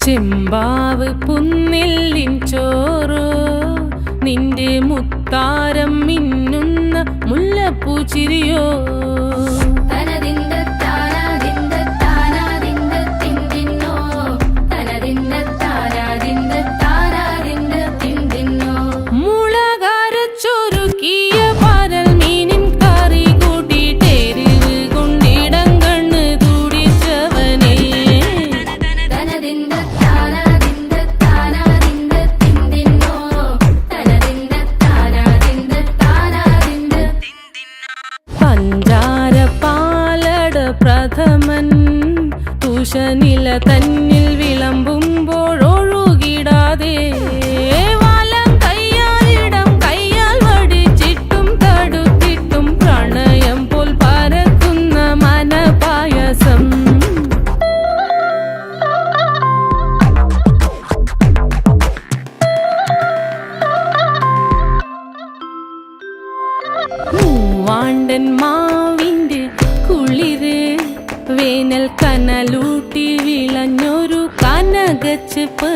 ചെമ്പാവ് പുന്നില്ലിൻ ചോറോ? നിന്റെ മുത്താരം മിന്നുന്ന മുല്ലപ്പൂ ചിരിയോ? തനതിന്ത താനാതിന്ത തുഷനില തന്നിൽ വിളമ്പുമ്പോഴൊഴുകിടാതെ വലം വടിച്ചിട്ടും മാവിന്റെ കുളിര് വേനൽ കനലൂട്ടി വിളഞ്ഞൊരു കനകച്ചെപ്പ്.